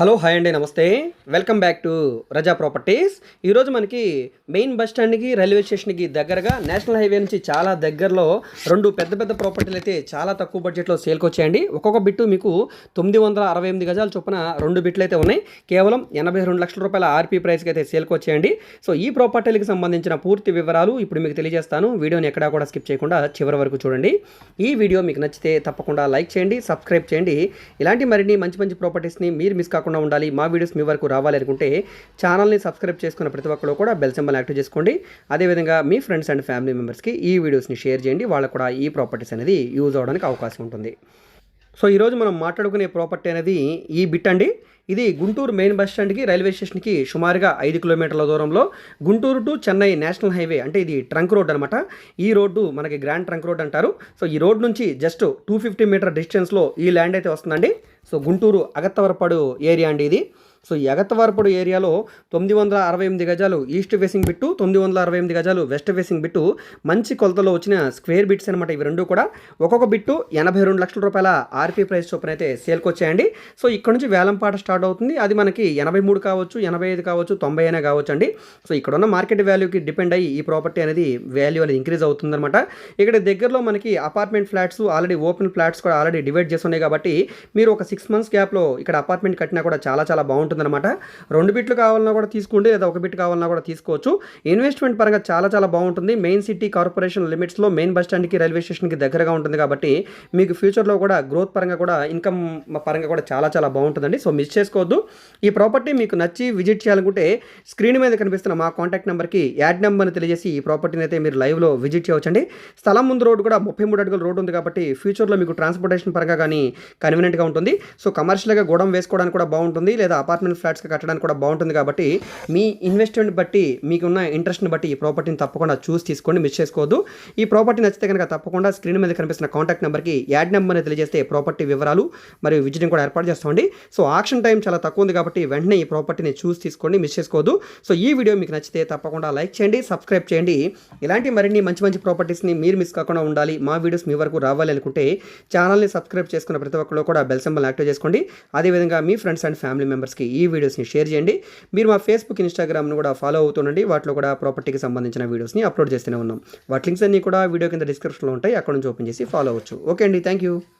Hello hi అండి నమస్తే. Welcome back to Raza properties. ఈరోజు మనకి మెయిన్ బస్ స్టాండ్కి రైల్వే స్టేషన్కి దగ్గరగా నేషనల్ హైవే నుంచి చాలా దగ్గరలో రెండు పెద్ద పెద్ద ప్రాపర్టీలు అయితే చాలా తక్కువ బడ్జెట్లో సేల్కి వచ్చాయండి. ఒక్కొక్క బిట్టు మీకు తొమ్మిది వందల అరవై ఎనిమిది గజాలు చొప్పున రెండు బిట్లు అయితే ఉన్నాయి. కేవలం ఎనభై రెండు లక్షల రూపాయల ఆర్పీ ప్రైస్కి అయితే సేల్కి వచ్చాయండి. సో ఈ ప్రాపర్టీలకు సంబంధించిన పూర్తి వివరాలు ఇప్పుడు మీకు తెలియజేస్తాను. వీడియోని ఎక్కడా కూడా స్కిప్ చేయకుండా చివరి వరకు చూడండి. ఈ వీడియో మీకు నచ్చితే తప్పకుండా లైక్ చేయండి సబ్స్క్రైబ్ చేయండి. ఇలాంటి మరిన్ని మంచి మంచి ప్రాపర్టీస్ని మీరు మిస్ కాకుండా ఉండాలి. మా వీడియోస్ మీ వరకు రావాలి అనుకుంటే ఛానల్ని సబ్స్క్రైబ్ చేసుకున్న ప్రతి ఒక్కరు కూడా బెల్ సింబల్ యాక్టివ్ చేసుకోండి. అదేవిధంగా మీ ఫ్రెండ్స్ అండ్ ఫ్యామిలీ మెంబర్స్కి ఈ వీడియోస్ని షేర్ చేయండి. వాళ్ళకు కూడా ఈ ప్రాపర్టీస్ అనేది యూజ్ అవడానికి అవకాశం ఉంటుంది. సో ఈరోజు మనం మాట్లాడుకునే ప్రాపర్టీ అనేది ఈ బిట్ అండి. ఇది గుంటూరు మెయిన్ బస్ స్టాండ్కి రైల్వే స్టేషన్కి సుమారుగా ఐదు కిలోమీటర్ల దూరంలో. Guntur to Chennai national highway అంటే ఇది ట్రంక్ రోడ్ అనమాట ఈ రోడ్డు మనకి గ్రాండ్ ట్రంక్ రోడ్ అంటారు. సో ఈ రోడ్ నుంచి జస్ట్ టూ ఫిఫ్టీ మీటర్ డిస్టెన్స్లో ఈ ల్యాండ్ అయితే వస్తుందండి. సో గుంటూరు అగత్తవరపాడు ఏరియా అండి ఇది. సో ఈ అగత్తవారపడు ఏరియాలో తొమ్మిది వందల అరవై ఎనిమిది గజాలు ఈస్ట్ ఫేసింగ్ బిట్టు తొమ్మిది వందల అరవై ఎనిమిది గజాలు వెస్ట్ ఫేసింగ్ బిట్టు మంచి కొలతలో వచ్చిన స్క్వేర్ బిట్స్ అనమాట ఇవి రెండు కూడా. ఒక్కొక్క బిట్టు ఎనభై రెండు లక్షల రూపాయల ఆర్పీ ప్రైస్ చొప్పున అయితే సేల్కి వచ్చాయండి. సో ఇక్కడ నుంచి వేలంపాట స్టార్ట్ అవుతుంది. అది మనకి ఎనభై మూడు కావచ్చు ఎనభై ఐదు కావచ్చు తొంభై అయినా కావచ్చు అండి సో ఇక్కడ ఉన్న మార్కెట్ వాల్యూకి డిపెండ్ అయ్యి ఈ ప్రాపర్టీ అనేది వాల్యూ అనేది ఇంక్రీజ్ అవుతుందన్నమాట. ఇక్కడ దగ్గరలో మనకి apartment flats already open flats కూడా ఆల్రెడీ డివైడ్ చేస్తున్నాయి కాబట్టి మీరు ఒక సిక్స్ మంత్స్ గ్యాప్లో ఇక్కడ అపార్ట్మెంట్ కట్టినా కూడా చాలా చాలా బాగుంటుందన్నమాట. రెండు బిట్లు కావాలన్నా కూడా తీసుకోండి లేదా ఒక బిట్ కావాలన్నా కూడా తీసుకోవచ్చు. ఇన్వెస్ట్మెంట్ పరంగా చాలా చాలా బాగుంటుంది. మెయిన్ సిటీ కార్పొరేషన్ లిమిట్స్లో మెయిన్ బస్ స్టాండ్కి రైల్వే స్టేషన్కి దగ్గరగా ఉంటుంది కాబట్టి మీకు ఫ్యూచర్లో కూడా గ్రోత్ పరంగా కూడా ఇన్కమ్ పరంగా కూడా చాలా చాలా బాగుంటుందండి. సో మిస్ చేసుకోవద్దు. ఈ ప్రాపర్టీ మీకు నచ్చి విజిట్ చేయాలనుకుంటే స్క్రీన్ మీద కనిపిస్తున్న మా కాంటాక్ట్ నెంబర్కి యాడ్ నెంబర్ని తెలియజేసి ఈ ప్రాపర్టీని అయితే మీరు లైవ్లో విజిట్ చేయవచ్చండి. స్థలం ముందు రోడ్డు కూడా ముప్పై మూడు అడుగుల రోడ్డు ఉంది కాబట్టి ఫ్యూచర్లో మీకు ట్రాన్స్పోర్టేషన్ పరంగా కానీ కన్వీనియంట్గా ఉంటుంది. సో కమర్షియల్గా గోడం వేసుకోవడానికి కూడా బాగుంటుంది. లేదా అపార్ట్మెంట్ ఫ్లాట్స్గా కట్టడానికి కూడా బాగుంటుంది కాబట్టి మీ ఇన్వెస్ట్మెంట్ బట్టి మీకున్న ఇంట్రెస్ట్ని బట్టి ఈ ప్రాపర్టీని తప్పకుండా చూసి తీసుకోండి మిస్ చేసుకోవద్దు. ఈ ప్రాపర్టీ నచ్చితే కనుక తప్పకుండా స్క్రీన్ మీద కనిపిస్తున్న కాంటాక్ట్ నెంబర్కి యాడ్ నెంబర్ని తెలియజేస్తే ప్రాపర్టీ వివరాలు మరియు విజిటింగ్ కూడా ఏర్పాటు చేస్తామండి. సో ఆక్షన్ టైం టైం చాలా తక్కువ ఉంది కాబట్టి వెంటనే ఈ ప్రాపర్టీని చూసి తీసుకోండి మిస్ చేసుకోవద్దు. సో ఈ వీడియో మీకు నచ్చితే తప్పకుండా లైక్ చేయండి సబ్స్క్రైబ్ చేయండి. ఇలాంటి మరిన్ని మంచి మంచి ప్రాపర్టీస్ని మీరు మిస్ కాకుండా ఉండాలి. మా వీడియోస్ మీ వరకు రావాలి అనుకుంటే ఛానల్ని సబ్స్క్రైబ్ చేసుకున్న ప్రతి ఒక్కరు కూడా బెల్ సింబల్ యాక్టివ్ చేసుకోండి. అదేవిధంగా మీ ఫ్రెండ్స్ అండ్ ఫ్యామిలీ మెంబర్స్కి ఈ వీడియోస్ని షేర్ చేయండి. మీరు మా ఫేస్బుక్ ఇన్స్టాగ్రామ్ను కూడా ఫాలో అవుతుండండి వాటిలో కూడా ప్రాపర్టీకి సంబంధించిన వీడియోస్ని అప్లోడ్ చేస్తూనే ఉన్నాం. వాటి లింక్స్ అన్ని కూడా వీడియో కింద డిస్క్రిప్షన్లో ఉంటాయి. అక్కడ నుంచి ఓపెన్ చేసి ఫాలో అవ్వచ్చు. ఓకే అండి. Thank you